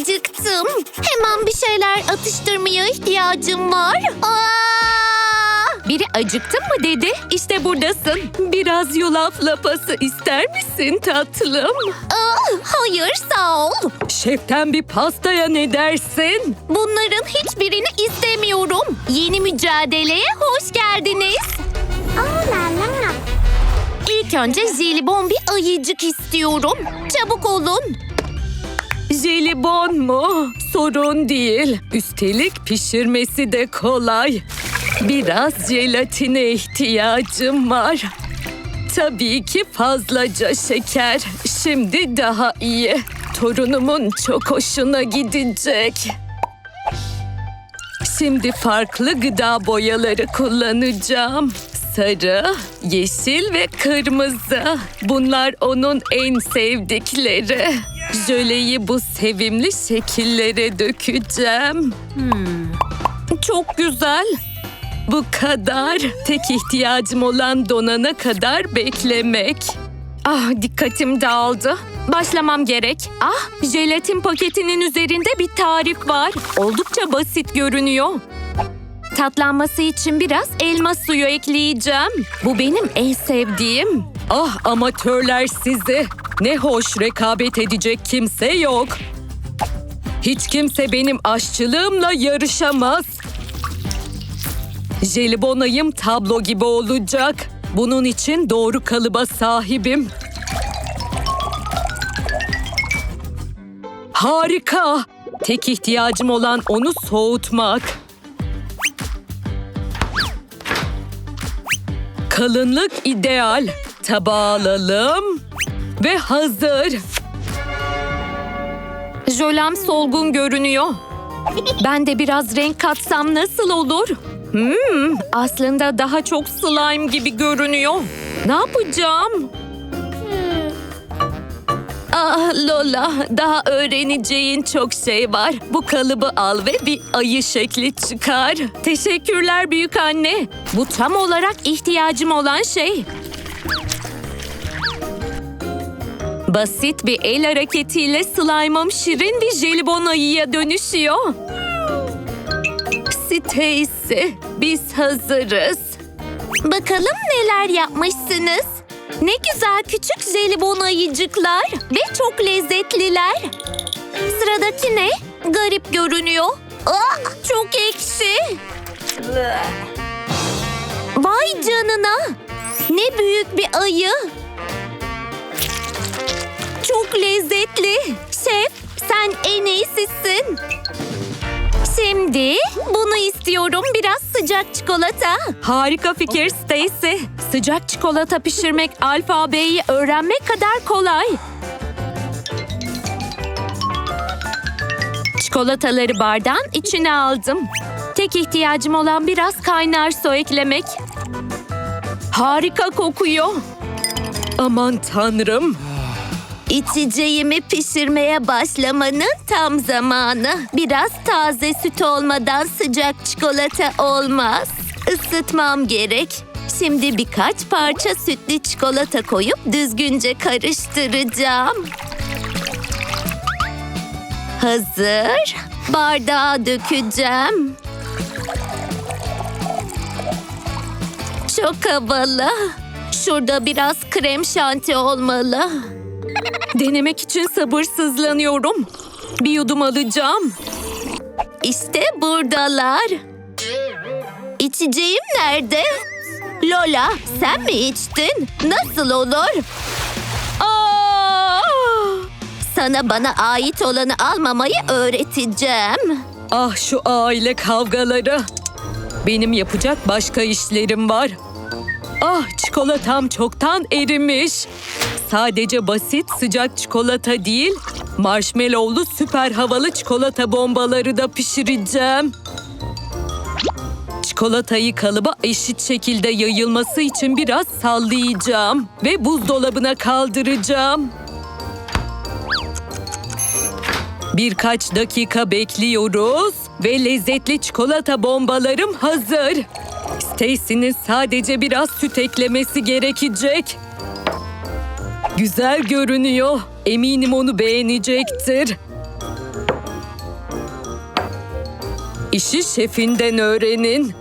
acıktım. Hemen bir şeyler atıştırmaya ihtiyacım var. Aa! Biri acıktın mı dedi. İşte buradasın. Biraz yulaf lapası ister misin tatlım? Aa, hayır sağ ol. Şeften bir pastaya ne dersin? Bunların hiçbirini istemiyorum. Yeni mücadeleye hoş geldiniz. İlk önce jelibon bir ayıcık istiyorum. Çabuk olun. Jelibon mu? Sorun değil. Üstelik pişirmesi de kolay. Biraz jelatine ihtiyacım var. Tabii ki fazlaca şeker. Şimdi daha iyi. Torunumun çok hoşuna gidecek. Şimdi farklı gıda boyaları kullanacağım. Sarı, yeşil ve kırmızı. Bunlar onun en sevdikleri. Jöleyi bu sevimli şekillere dökeceğim. Çok güzel. Bu kadar. Tek ihtiyacım olan donana kadar beklemek. Ah dikkatim dağıldı. Başlamam gerek. Ah jelatin paketinin üzerinde bir tarif var. Oldukça basit görünüyor. Tatlanması için biraz elma suyu ekleyeceğim. Bu benim en sevdiğim. Ah amatörler sizi. Ne hoş rekabet edecek kimse yok. Hiç kimse benim aşçılığımla yarışamaz. Jelibonayım tablo gibi olacak. Bunun için doğru kalıba sahibim. Harika. Tek ihtiyacım olan onu soğutmak. Kalınlık ideal. Tabağa alalım. Ve hazır. Jölem solgun görünüyor. Ben de biraz renk katsam nasıl olur? Hmm, aslında daha çok slime gibi görünüyor. Ne yapacağım? Ah Lola, daha öğreneceğin çok şey var. Bu kalıbı al ve bir ayı şekli çıkar. Teşekkürler büyük anne. Bu tam olarak ihtiyacım olan şey. Basit bir el hareketiyle slime'ım şirin bir jelibon ayıya dönüşüyor. Stacy, biz hazırız. Bakalım neler yapmışsınız. Ne güzel küçük jelibon ayıcıklar ve çok lezzetliler. Sıradaki ne? Garip görünüyor. Aa, çok ekşi. Vay canına. Ne büyük bir ayı. Çok lezzetli. Şef, sen en iyisisin. Şimdi bunu istiyorum biraz sıcak çikolata. Harika fikir Stacy. Sıcak çikolata pişirmek alfabeyi öğrenmek kadar kolay. Çikolataları bardağın içine aldım. Tek ihtiyacım olan biraz kaynar su eklemek. Harika kokuyor. Aman tanrım. İçeceğimi pişirmeye başlamanın tam zamanı. Biraz taze süt olmadan sıcak çikolata olmaz. Isıtmam gerek. Şimdi birkaç parça sütlü çikolata koyup düzgünce karıştıracağım. Hazır. Bardağa dökeceğim. Çok havalı. Şurada biraz krem şanti olmalı. Denemek için sabırsızlanıyorum. Bir yudum alacağım. İşte buradalar. İçeceğim nerede? Lola sen mi içtin? Nasıl olur? Aa! Sana bana ait olanı almamayı öğreteceğim. Ah şu aile kavgaları. Benim yapacak başka işlerim var. Ah çikolatam çoktan erimiş. Sadece basit sıcak çikolata değil, marshmallowlu süper havalı çikolata bombaları da pişireceğim. Çikolatayı kalıba eşit şekilde yayılması için biraz sallayacağım ve buzdolabına kaldıracağım. Birkaç dakika bekliyoruz ve lezzetli çikolata bombalarım hazır. Stacy'nin sadece biraz süt eklemesi gerekecek. Güzel görünüyor. Eminim onu beğenecektir. İşi şefinden öğrenin.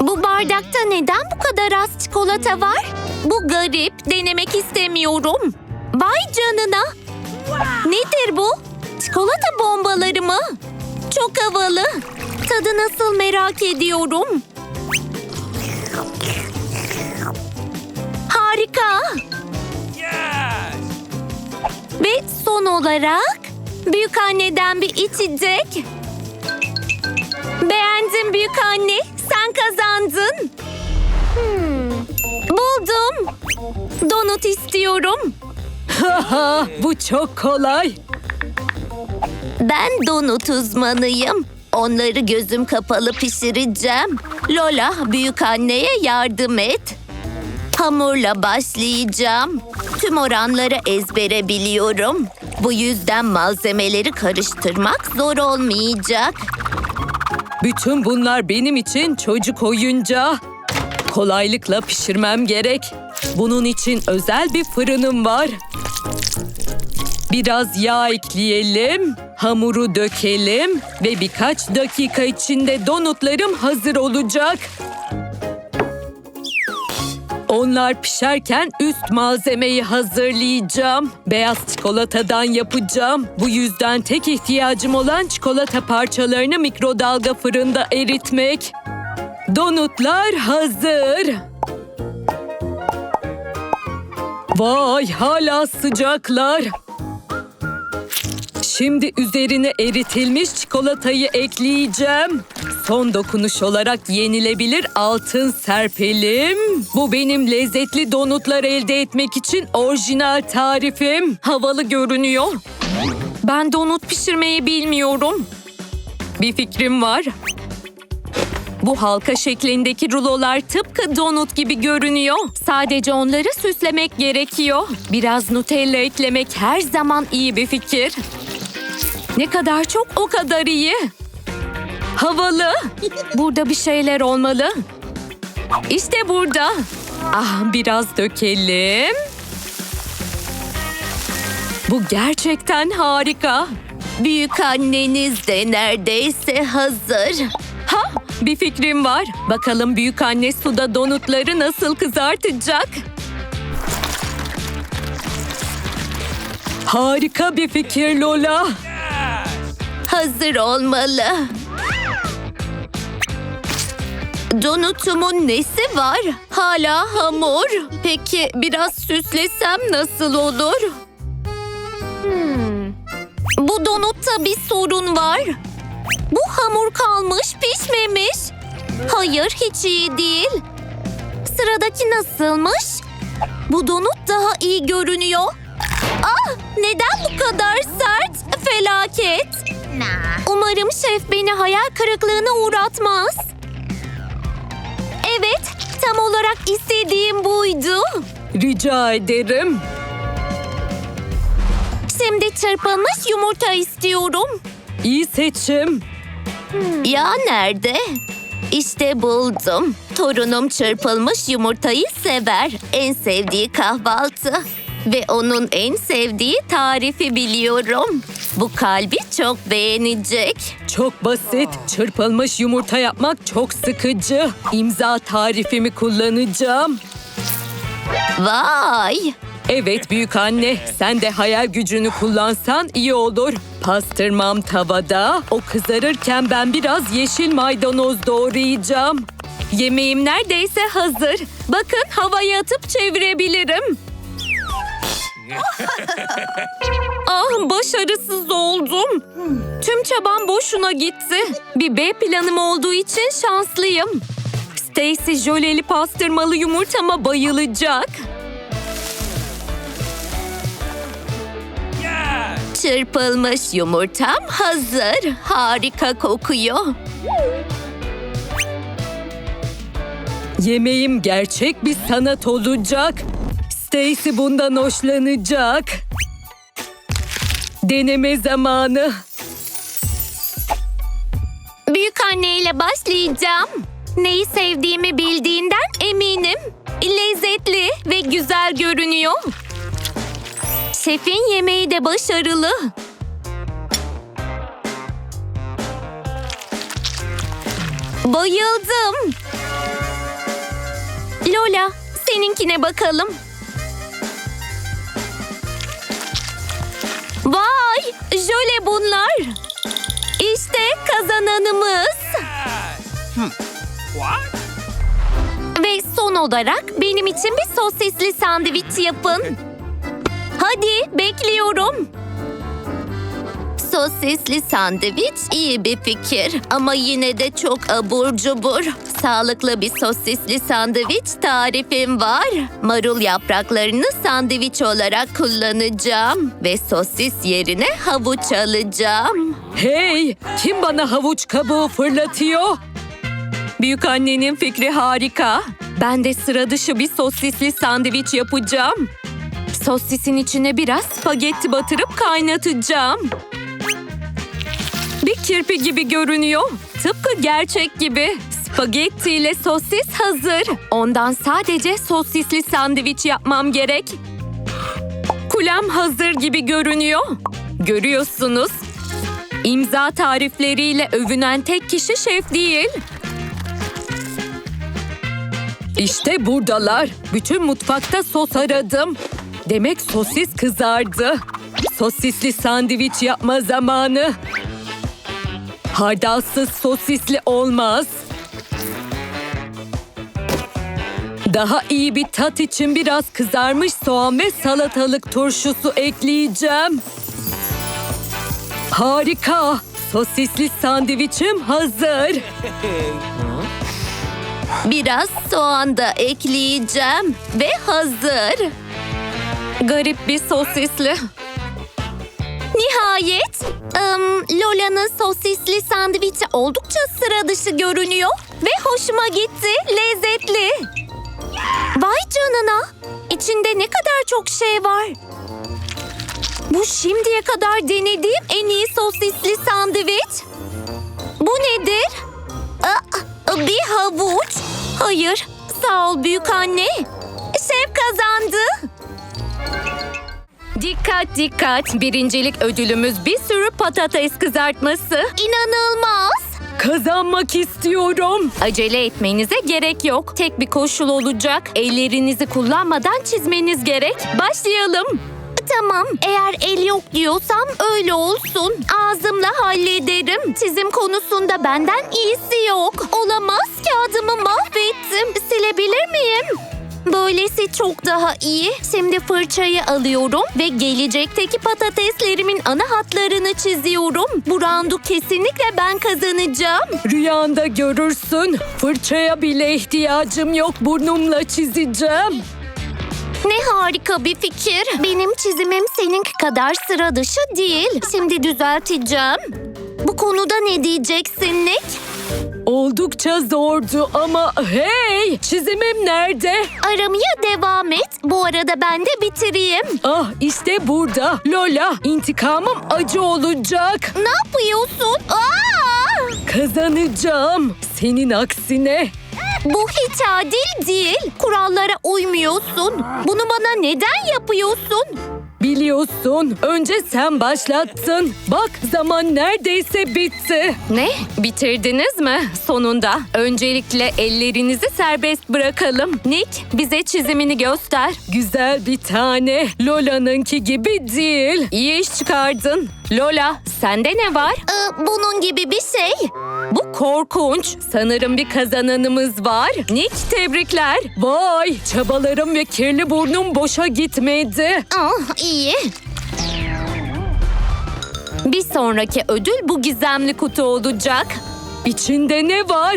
Bu bardakta neden bu kadar az çikolata var? Bu garip. Denemek istemiyorum. Vay canına. Nedir bu? Çikolata bombaları mı? Çok havalı. Tadı nasıl merak ediyorum. Harika. Ve son olarak büyük anneden bir içecek. Beğendim büyük anne. Sen kazandın. Hmm. Buldum. Donut istiyorum. Bu çok kolay. Ben donut uzmanıyım. Onları gözüm kapalı pişireceğim. Lola, büyük anneye yardım et. Hamurla başlayacağım. Tüm oranları ezbere biliyorum. Bu yüzden malzemeleri karıştırmak zor olmayacak. Bütün bunlar benim için çocuk oyuncağı. Kolaylıkla pişirmem gerek. Bunun için özel bir fırınım var. Biraz yağ ekleyelim, hamuru dökelim ve birkaç dakika içinde donutlarım hazır olacak. Onlar pişerken üst malzemeyi hazırlayacağım. Beyaz çikolatadan yapacağım. Bu yüzden tek ihtiyacım olan çikolata parçalarını mikrodalga fırında eritmek. Donutlar hazır. Vay hala sıcaklar. Şimdi üzerine eritilmiş çikolatayı ekleyeceğim. Son dokunuş olarak yenilebilir altın serpelim. Bu benim lezzetli donutlar elde etmek için orijinal tarifim. Havalı görünüyor. Ben donut pişirmeyi bilmiyorum. Bir fikrim var. Bu halka şeklindeki rulolar tıpkı donut gibi görünüyor. Sadece onları süslemek gerekiyor. Biraz Nutella eklemek her zaman iyi bir fikir. Ne kadar çok o kadar iyi. Havalı. Burada bir şeyler olmalı. İşte burada. Ah biraz dökelim. Bu gerçekten harika. Büyük anneniz de neredeyse hazır. Ha, bir fikrim var. Bakalım büyük anne suda donutları nasıl kızartacak? Harika bir fikir Lola. Hazır olmalı. Donutumun nesi var? Hala hamur. Peki biraz süslesem nasıl olur? Hmm. Bu donutta bir sorun var. Bu hamur kalmış, pişmemiş. Hayır, hiç iyi değil. Sıradaki nasılmış? Bu donut daha iyi görünüyor. Ah, neden bu kadar sert? Felaket. Umarım şef beni hayal kırıklığına uğratmaz. Evet, tam olarak istediğim buydu. Rica ederim. Şimdi çırpılmış yumurta istiyorum. İyi seçim. Ya nerede? İşte buldum. Torunum çırpılmış yumurtayı sever. En sevdiği kahvaltı. Ve onun en sevdiği tarifi biliyorum. Bu kalbi çok beğenecek. Çok basit. Çırpılmış yumurta yapmak çok sıkıcı. İmza tarifimi kullanacağım. Vay! Evet büyük anne, sen de hayal gücünü kullansan iyi olur. Pastırmam tavada. O kızarırken ben biraz yeşil maydanoz doğrayacağım. Yemeğim neredeyse hazır. Bakın havaya atıp çevirebilirim. ah başarısız oldum. Tüm çabam boşuna gitti. Bir B planım olduğu için şanslıyım. Stacy jöleli pastırmalı yumurtama bayılacak. Çırpılmış yumurtam hazır. Harika kokuyor. Yemeğim gerçek bir sanat olacak. Stacy bundan hoşlanacak. Deneme zamanı. Büyük anneyle başlayacağım. Neyi sevdiğimi bildiğinden eminim. Lezzetli ve güzel görünüyor. Şefin yemeği de başarılı. Bayıldım. Lola, seninkine bakalım. Vay, jöle bunlar. İşte kazananımız. Ve son olarak benim için bir sosisli sandviç yapın. Hadi bekliyorum. Sosisli sandviç iyi bir fikir ama yine de çok abur cubur. Sağlıklı bir sosisli sandviç tarifim var. Marul yapraklarını sandviç olarak kullanacağım ve sosis yerine havuç alacağım. Hey, kim bana havuç kabuğu fırlatıyor? Büyük annenin fikri harika. Ben de sıra dışı bir sosisli sandviç yapacağım. Sosisin içine biraz spagetti batırıp kaynatacağım. Bir kirpi gibi görünüyor. Tıpkı gerçek gibi. Spagetti ile sosis hazır. Ondan sadece sosisli sandviç yapmam gerek. Kulem hazır gibi görünüyor. Görüyorsunuz. İmza tarifleriyle övünen tek kişi şef değil. İşte buradalar. Bütün mutfakta sos aradım. Demek sosis kızardı. Sosisli sandviç yapma zamanı. Hardalsız sosisli olmaz. Daha iyi bir tat için biraz kızarmış soğan ve salatalık turşusu ekleyeceğim. Harika! Sosisli sandviçim hazır. Biraz soğan da ekleyeceğim ve hazır. Garip bir sosisli. Nihayet ım, Lola'nın sosisli sandviçi oldukça sıra dışı görünüyor ve hoşuma gitti. Lezzetli. Vay canına. İçinde ne kadar çok şey var. Bu şimdiye kadar denediğim en iyi sosisli sandviç. Bu nedir? Bir havuç. Hayır. Sağ ol büyük anne. Şef kazandı. Dikkat dikkat. Birincilik ödülümüz bir sürü patates kızartması. İnanılmaz. Kazanmak istiyorum. Acele etmenize gerek yok. Tek bir koşul olacak. Ellerinizi kullanmadan çizmeniz gerek. Başlayalım. Tamam, eğer el yok diyorsam öyle olsun. Ağzımla hallederim. Çizim konusunda benden iyisi yok. Olamaz, kağıdımı mahvettim. Silebilir miyim? Böylesi çok daha iyi. Şimdi fırçayı alıyorum ve gelecekteki patateslerimin ana hatlarını çiziyorum. Bu roundu kesinlikle ben kazanacağım. Rüyanda görürsün. Fırçaya bile ihtiyacım yok. Burnumla çizeceğim. Ne harika bir fikir. Benim çizimim seninki kadar sıra dışı değil. Şimdi düzelteceğim. Bu konuda ne diyeceksin Nick? Oldukça zordu ama hey! Çizimim nerede? Aramaya devam et. Bu arada ben de bitireyim. Ah işte burada. Lola, intikamım acı olacak. Ne yapıyorsun? Aa! Kazanacağım. Senin aksine. Bu hiç adil değil. Kurallara uymuyorsun. Bunu bana neden yapıyorsun? Biliyorsun. Önce sen başlattın. Bak zaman neredeyse bitti. Ne? Bitirdiniz mi? Sonunda. Öncelikle ellerinizi serbest bırakalım. Nick bize çizimini göster. Güzel bir tane. Lola'nınki gibi değil. İyi iş çıkardın. Lola sende ne var? Ee, bunun gibi bir şey. Bu korkunç. Sanırım bir kazananımız var. Nick tebrikler. Vay çabalarım ve kirli burnum boşa gitmedi. Ah, iyi. Bir sonraki ödül bu gizemli kutu olacak. İçinde ne var?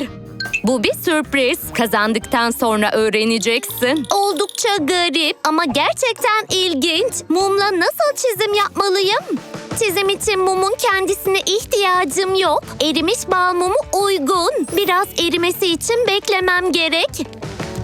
Bu bir sürpriz. Kazandıktan sonra öğreneceksin. Oldukça garip ama gerçekten ilginç. Mumla nasıl çizim yapmalıyım? Çizim için mumun kendisine ihtiyacım yok. Erimiş bal mumu uygun. Biraz erimesi için beklemem gerek.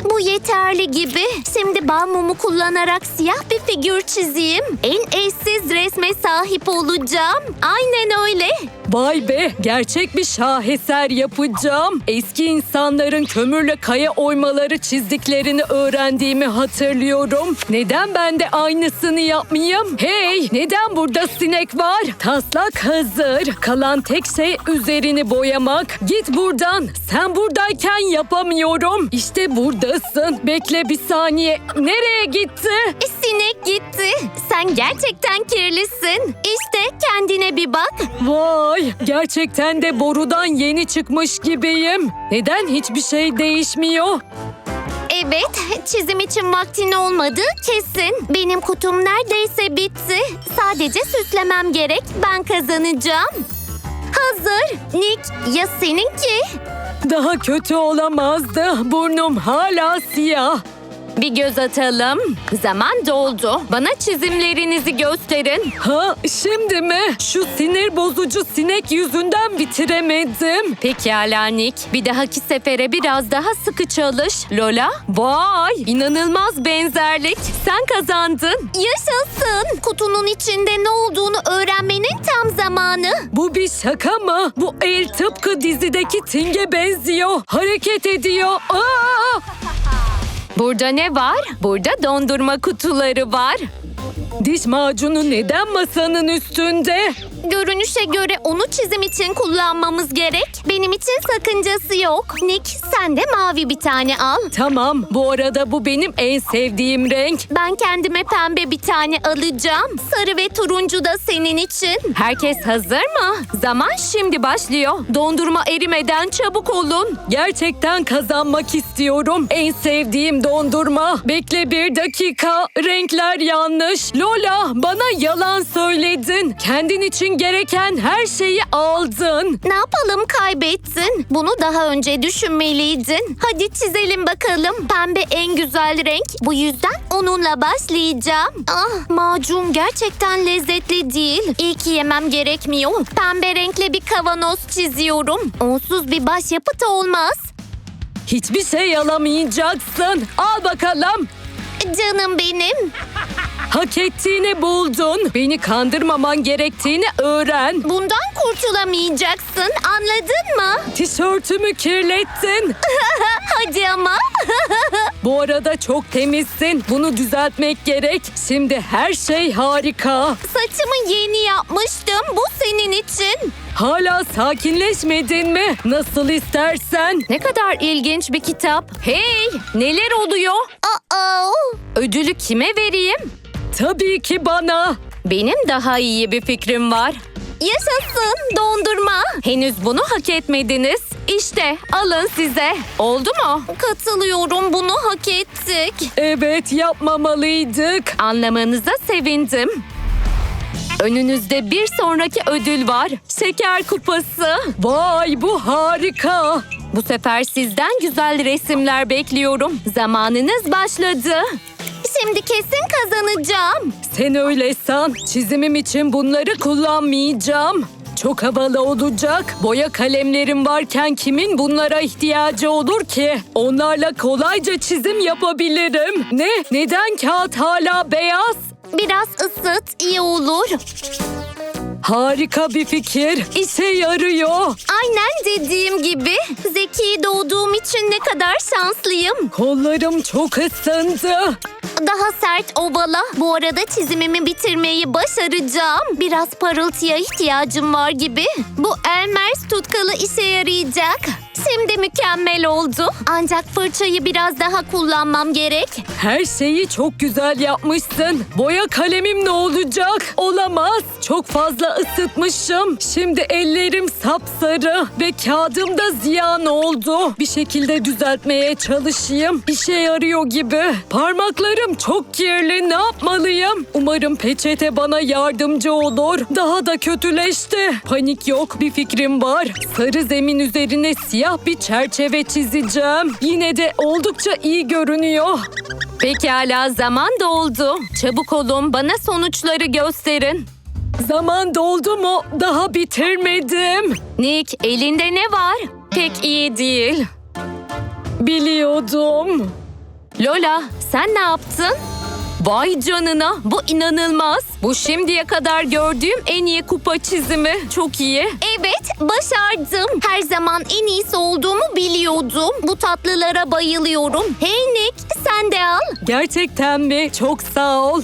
Bu yeterli gibi. Şimdi bal mumu kullanarak siyah bir figür çizeyim. En eşsiz resme sahip olacağım. Aynen öyle. Vay be gerçek bir şaheser yapacağım. Eski insanların kömürle kaya oymaları çizdiklerini öğrendiğimi hatırlıyorum. Neden ben de aynısını yapmayayım? Hey neden burada sinek var? Taslak hazır. Kalan tek şey üzerini boyamak. Git buradan. Sen buradayken yapamıyorum. İşte buradasın. Bekle bir saniye. Nereye gitti? Sinek gitti. Sen gerçekten kirlisin. İşte kendine bir bak. Vay gerçekten de borudan yeni çıkmış gibiyim. Neden hiçbir şey değişmiyor? Evet, çizim için vaktin olmadığı kesin. Benim kutum neredeyse bitti. Sadece süslemem gerek. Ben kazanacağım. Hazır. Nick, ya seninki? Daha kötü olamazdı. Burnum hala siyah. Bir göz atalım. Zaman doldu. Bana çizimlerinizi gösterin. Ha şimdi mi? Şu sinir bozucu sinek yüzünden bitiremedim. Pekala Nick. Bir dahaki sefere biraz daha sıkı çalış. Lola? Vay! inanılmaz benzerlik. Sen kazandın. Yaşasın. Kutunun içinde ne olduğunu öğrenmenin tam zamanı. Bu bir şaka mı? Bu el tıpkı dizideki Ting'e benziyor. Hareket ediyor. Aa! Burada ne var? Burada dondurma kutuları var. Diş macunu neden masanın üstünde? Görünüşe göre onu çizim için kullanmamız gerek. Benim için sakıncası yok. Nick sen de mavi bir tane al. Tamam, bu arada bu benim en sevdiğim renk. Ben kendime pembe bir tane alacağım. Sarı ve turuncu da senin için. Herkes hazır mı? Zaman şimdi başlıyor. Dondurma erimeden çabuk olun. Gerçekten kazanmak istiyorum. En sevdiğim dondurma. Bekle bir dakika. Renkler yanlış. Lola, bana yalan söyledin. Kendin için gereken her şeyi aldın. Ne yapalım kaybettin. Bunu daha önce düşünmeliydin. Hadi çizelim bakalım. Pembe en güzel renk. Bu yüzden onunla başlayacağım. Ah macun gerçekten lezzetli değil. İyi ki yemem gerekmiyor. Pembe renkle bir kavanoz çiziyorum. Onsuz bir başyapıt olmaz. Hiçbir şey alamayacaksın. Al bakalım. Canım benim. Hak ettiğini buldun. Beni kandırmaman gerektiğini öğren. Bundan kurtulamayacaksın. Anladın mı? Tişörtümü kirlettin. Hadi ama. Bu arada çok temizsin. Bunu düzeltmek gerek. Şimdi her şey harika. Saçımı yeni yapmıştım. Bu senin için. Hala sakinleşmedin mi? Nasıl istersen. Ne kadar ilginç bir kitap. Hey, neler oluyor? Aa, ödülü kime vereyim? Tabii ki bana. Benim daha iyi bir fikrim var. Yaşasın dondurma. Henüz bunu hak etmediniz. İşte alın size. Oldu mu? Katılıyorum bunu hak ettik. Evet yapmamalıydık. Anlamanıza sevindim. Önünüzde bir sonraki ödül var. Şeker kupası. Vay bu harika. Bu sefer sizden güzel resimler bekliyorum. Zamanınız başladı. Şimdi kesin kazanacağım. Sen öyle san. Çizimim için bunları kullanmayacağım. Çok havalı olacak. Boya kalemlerim varken kimin bunlara ihtiyacı olur ki? Onlarla kolayca çizim yapabilirim. Ne? Neden kağıt hala beyaz? Biraz ısıt iyi olur. Harika bir fikir. İşe yarıyor. Aynen dediğim gibi. Zeki doğduğum için ne kadar şanslıyım. Kollarım çok ısındı. Daha sert ovala. Bu arada çizimimi bitirmeyi başaracağım. Biraz parıltıya ihtiyacım var gibi. Bu Elmers tutkalı işe yarayacak. Şimdi mükemmel oldu. Ancak fırçayı biraz daha kullanmam gerek. Her şeyi çok güzel yapmışsın. Boya kalemim ne olacak? Olamaz. Çok fazla ısıtmışım. Şimdi ellerim sapsarı ve kağıdım da ziyan oldu. Bir şekilde düzeltmeye çalışayım. İşe yarıyor gibi. Parmaklarım çok kirli. Ne yapmalıyım? Umarım peçete bana yardımcı olur. Daha da kötüleşti. Panik yok. Bir fikrim var. Sarı zemin üzerine siyah bir çerçeve çizeceğim. Yine de oldukça iyi görünüyor. Pekala zaman doldu. Çabuk olun bana sonuçları gösterin. Zaman doldu mu? Daha bitirmedim. Nick elinde ne var? Pek iyi değil. Biliyordum. Lola sen ne yaptın? Vay canına bu inanılmaz. Bu şimdiye kadar gördüğüm en iyi kupa çizimi. Çok iyi. Evet, başardım. Her zaman en iyisi olduğumu biliyordum. Bu tatlılara bayılıyorum. Hey Nick, sen de al. Gerçekten mi? Çok sağ ol.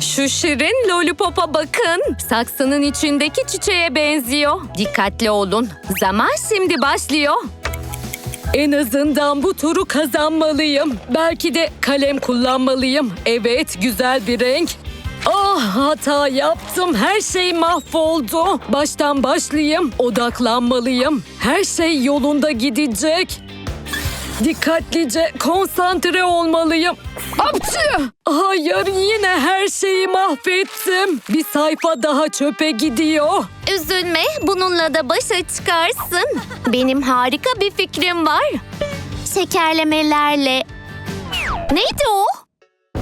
Şu şirin lollipop'a bakın. Saksının içindeki çiçeğe benziyor. Dikkatli olun. Zaman şimdi başlıyor. En azından bu turu kazanmalıyım. Belki de kalem kullanmalıyım. Evet, güzel bir renk. Ah hata yaptım. Her şey mahvoldu. Baştan başlayayım. Odaklanmalıyım. Her şey yolunda gidecek. Dikkatlice konsantre olmalıyım. Apçı! Hayır yine her şeyi mahvettim. Bir sayfa daha çöpe gidiyor. Üzülme, bununla da başa çıkarsın. Benim harika bir fikrim var. Şekerlemelerle... Neydi o?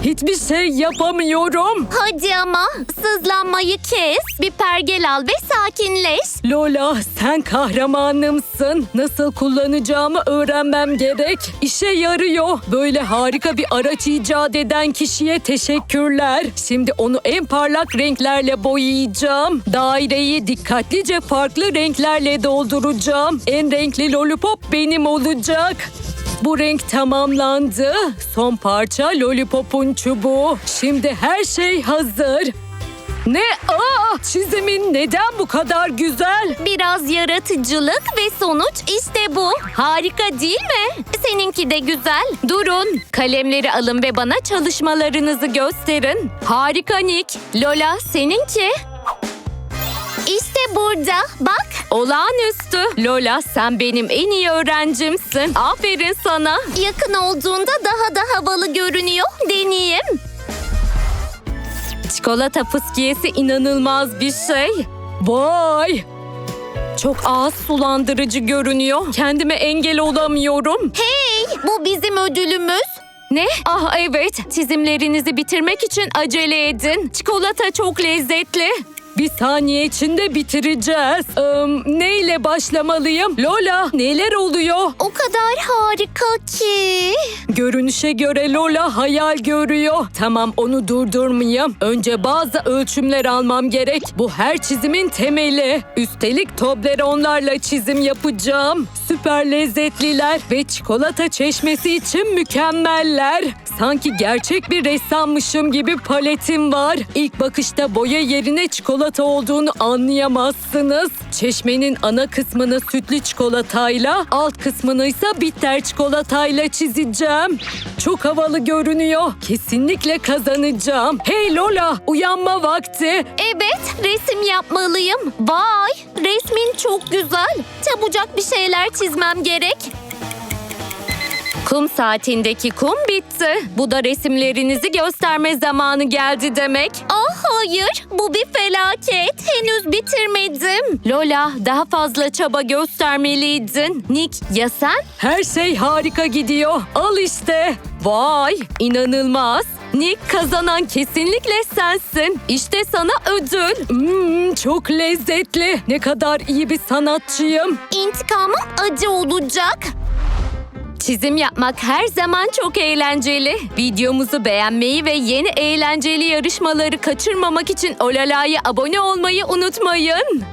Hiçbir şey yapamıyorum. Hadi ama sızlanmayı kes, bir pergel al ve sakinleş. Lola sen kahramanımsın. Nasıl kullanacağımı öğrenmem gerek. İşe yarıyor. Böyle harika bir araç icat eden kişiye teşekkürler. Şimdi onu en parlak renklerle boyayacağım. Daireyi dikkatlice farklı renklerle dolduracağım. En renkli lollipop benim olacak. Bu renk tamamlandı. Son parça lollipopun çubuğu. Şimdi her şey hazır. Ne? Aa! Çizimin neden bu kadar güzel? Biraz yaratıcılık ve sonuç işte bu. Harika değil mi? Seninki de güzel. Durun. Kalemleri alın ve bana çalışmalarınızı gösterin. Harika Nick. Lola seninki. Burada. Bak. Olağanüstü. Lola sen benim en iyi öğrencimsin. Aferin sana. Yakın olduğunda daha da havalı görünüyor. Deneyeyim. Çikolata fıskiyesi inanılmaz bir şey. Vay. Çok ağız sulandırıcı görünüyor. Kendime engel olamıyorum. Hey, bu bizim ödülümüz. Ne? Ah evet. Çizimlerinizi bitirmek için acele edin. Çikolata çok lezzetli. Bir saniye içinde bitireceğiz. Ee, neyle başlamalıyım? Lola neler oluyor? O kadar harika ki. Görünüşe göre Lola hayal görüyor. Tamam onu durdurmayayım. Önce bazı ölçümler almam gerek. Bu her çizimin temeli. Üstelik Toblerone'larla çizim yapacağım. Süper lezzetliler ve çikolata çeşmesi için mükemmeller. Sanki gerçek bir ressammışım gibi paletim var. İlk bakışta boya yerine çikolata olduğunu anlayamazsınız. Çeşmenin ana kısmını sütlü çikolatayla, alt kısmını ise bitter çikolatayla çizeceğim. Çok havalı görünüyor. Kesinlikle kazanacağım. Hey Lola, uyanma vakti. Evet, resim yapmalıyım. Vay, resmin çok güzel. Çabucak bir şeyler çizmem gerek. Kum saatindeki kum bitti. Bu da resimlerinizi gösterme zamanı geldi demek. Ah hayır, bu bir felaket. Henüz bitirmedim. Lola, daha fazla çaba göstermeliydin. Nick, ya sen? Her şey harika gidiyor. Al işte. Vay, inanılmaz. Nick kazanan kesinlikle sensin. İşte sana ödül. Hmm, çok lezzetli. Ne kadar iyi bir sanatçıyım. İntikamım acı olacak. Çizim yapmak her zaman çok eğlenceli. Videomuzu beğenmeyi ve yeni eğlenceli yarışmaları kaçırmamak için Olala'ya abone olmayı unutmayın.